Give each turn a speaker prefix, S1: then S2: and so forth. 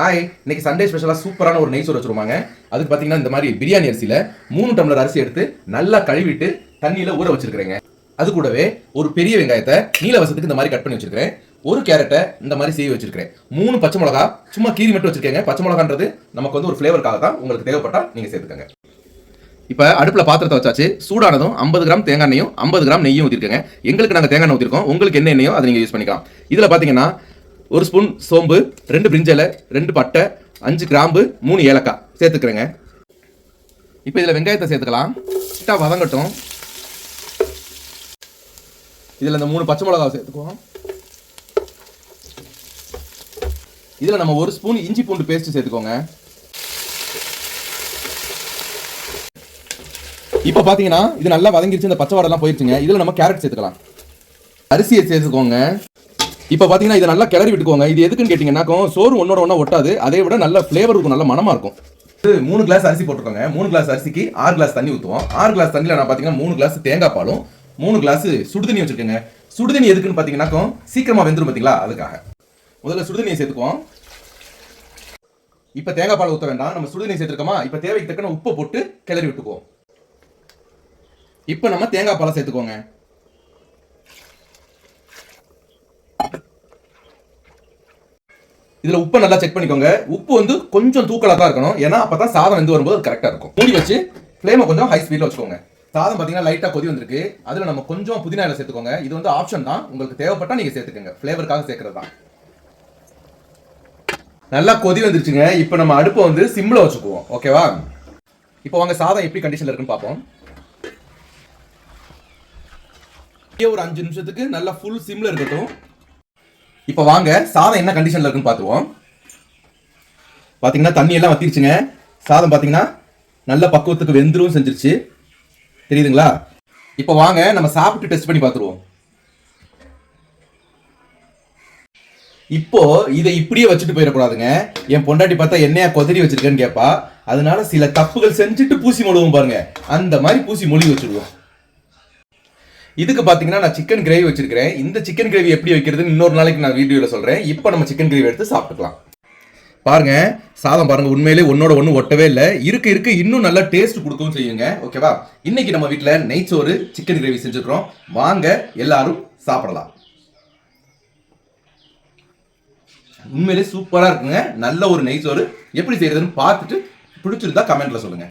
S1: Hi இன்னைக்கு Sunday ஸ்பெஷலாக சூப்பரான ஒரு நெய் சோறு வச்சுருவாங்க அதுக்கு பார்த்தீங்கன்னா இந்த மாதிரி பிரியாணி அரிசியில் மூணு டம்ளர் அரிசி எடுத்து நல்லா கழுவிட்டு தண்ணியில் ஊற வச்சிருக்கிறேங்க. அது கூடவே ஒரு பெரிய வெங்காயத்தை நீல வசத்துக்கு இந்த மாதிரி கட் பண்ணி வச்சிருக்கிறேன். ஒரு கேரட்டை இந்த மாதிரி சீவி வச்சிருக்கிறேன். மூணு பச்சை மிளகா சும்மா கீரி மட்டும் வச்சிருக்கேங்க. பச்சை மிளகான்றது நமக்கு வந்து ஒரு ஃப்ளேவருக்காக தான் உங்களுக்கு தேவைப்பட்டா நீங்கள் சேர்த்துக்கங்க. இப்போ அடுப்பில் பாத்திரத்தை வச்சாச்சு. சூடானதும் ஐம்பது கிராம் தேங்காய் எண்ணெயும் ஐம்பது கிராம் நெய்யும் ஊற்றிருக்கேங்க எங்களுக்கு நாங்கள் தேங்காய் எண்ணெய் ஊற்றிருக்கோம் உங்களுக்கு என்ன எண்ணெயோ அதை நீங்கள் யூஸ் பண்ணிக்கலாம். இதில் பார்த்தீங்கன்னா ஒரு ஸ்பூன் சோம்பு ரெண்டு பிரிஞ்சலை ரெண்டு பட்டை அஞ்சு கிராம்பு மூணு ஏலக்காய் சேர்த்துக்கிறேங்க. இப்போ இதில் வெங்காயத்தை சேர்த்துக்கலாம். கிட்டா வதங்கட்டும். இதில் இந்த மூணு பச்சை மிளகாவை சேர்த்துக்குவோம். இதில் நம்ம ஒரு ஸ்பூன் இஞ்சி பூண்டு பேஸ்ட் சேர்த்துக்கோங்க. இப்போ பார்த்தீங்கன்னா இது நல்லா வதங்கிருச்சு இந்த பச்சை வாடெல்லாம் போயிருச்சுங்க. இதில் நம்ம கேரட் சேர்த்துக்கலாம். அரிசியை சேர்த்துக்கோங்க. இப்போ பார்த்தீங்கன்னா இதை நல்லா கிளறி விட்டுக்கோங்க. இது எதுக்குன்னு கேட்டிங்கன்னாக்கும் சோறு ஒன்னோட ஒன்றா ஒட்டாது. அதை விட நல்ல ஃப்ளேவர் இருக்கும் நல்ல மனமாக இருக்கும். இது மூணு கிளாஸ் அரிசி போட்டிருக்கோங்க. மூணு கிளாஸ் அரிசிக்கு ஆறு கிளாஸ் தண்ணி ஊற்றுவோம் ஆறு கிளாஸ் தண்ணியில் நான் பார்த்தீங்கன்னா மூணு கிளாஸ் தேங்காய் பாலும் மூணு கிளாஸ் சுடுதண்ணி வச்சுருக்கேங்க. சுடுதண்ணி எதுக்குன்னு பார்த்தீங்கன்னாக்கும் சீக்கிரமாக வெந்துடும் பார்த்தீங்களா அதுக்காக. முதல்ல சுடுதண்ணியை சேர்த்துக்குவோம். இப்போ தேங்காய் பால் ஊற்ற வேண்டாம். நம்ம சுடுதண்ணி சேர்த்துருக்கோமா? இப்போ தேவைக்கு தக்கன உப்பை போட்டு கிளறி விட்டுக்குவோம். இப்போ நம்ம தேங்காய் பாலை சேர்த்துக்கோங்க. இதுல உப்பை நல்லா செக் பண்ணிக்கோங்க. உப்பு வந்து கொஞ்சம் தூக்கலா தான் இருக்கணும். ஏன்னா அப்பதான் சாதம் வந்து வரும்போது அது கரெக்டா இருக்கும். மூடி வச்சு ஃப்ளேமை கொஞ்சம் ஹை ஸ்பீட்ல வச்சுக்கோங்க. சாதம் பாத்தீங்கன்னா லைட்டா கொதி வந்திருக்கு. அதுல நம்ம கொஞ்சம் புதினா இலை சேர்த்துக்கோங்க. இது வந்து ஆப்ஷன் தான். உங்களுக்கு தேவைப்பட்டா நீங்க சேர்த்துக்கோங்க. ஃப்ளேவருக்காக சேர்க்கறது தான். நல்லா கொதி வந்துருச்சுங்க. இப்போ நம்ம அடுப்பை வந்து சிம்ல வச்சுக்குவோம். ஓகேவா இப்போ வாங்க சாதம் எப்படி கண்டிஷன்ல இருக்குன்னு பார்ப்போம். ஒரு அஞ்சு நிமிஷத்துக்கு நல்லா ஃபுல் சிம்ல இருக்கட்டும். இப்போ வாங்க சாதம் என்ன கண்டிஷனில் இருக்குன்னு பார்த்துருவோம். பார்த்தீங்கன்னா தண்ணி எல்லாம் வத்திருச்சுங்க. சாதம் பார்த்தீங்கன்னா நல்ல பக்குவத்துக்கு வெந்துரும் செஞ்சிருச்சு. தெரியுதுங்களா? இப்போ வாங்க நம்ம சாப்பிட்டு டெஸ்ட் பண்ணி பார்த்துருவோம். இப்போ இதை இப்படியே வச்சுட்டு போயிடக்கூடாதுங்க. என் பொண்டாட்டி பார்த்தா என்னையா கொதறி வச்சிருக்கேன்னு கேட்பா அதனால சில தப்புகள் செஞ்சுட்டு பூசி மொழுவும் பாருங்க. அந்த மாதிரி பூசி மொழி வச்சுடுவோம் இதுக்கு பார்த்தீங்கன்னா நான் சிக்கன் கிரேவி வச்சிருக்கிறேன். இந்த சிக்கன் கிரேவி எப்படி வைக்கிறதுன்னு இன்னொரு நாளைக்கு நான் வீடியோவில் சொல்கிறேன் இப்போ நம்ம சிக்கன் கிரேவி எடுத்து சாப்பிட்டுக்கலாம். பாருங்க சாதம் பாருங்க உண்மையிலே ஒன்னோட ஒன்று ஒட்டவே இல்லை. இருக்கு இருக்கு. இன்னும் நல்லா டேஸ்ட் கொடுக்கவும் செய்யுங்க. ஓகேவா இன்னைக்கு நம்ம வீட்டில் நெய்ச்சோறு சிக்கன் கிரேவி செஞ்சுக்கிறோம் வாங்க எல்லாரும் சாப்பிடலாம். உண்மையிலே சூப்பராக இருக்குங்க. நல்ல ஒரு நெய்ச்சோறு. எப்படி செய்யறதுன்னு பார்த்துட்டு பிடிச்சிருந்தா கமெண்ட்ல சொல்லுங்க.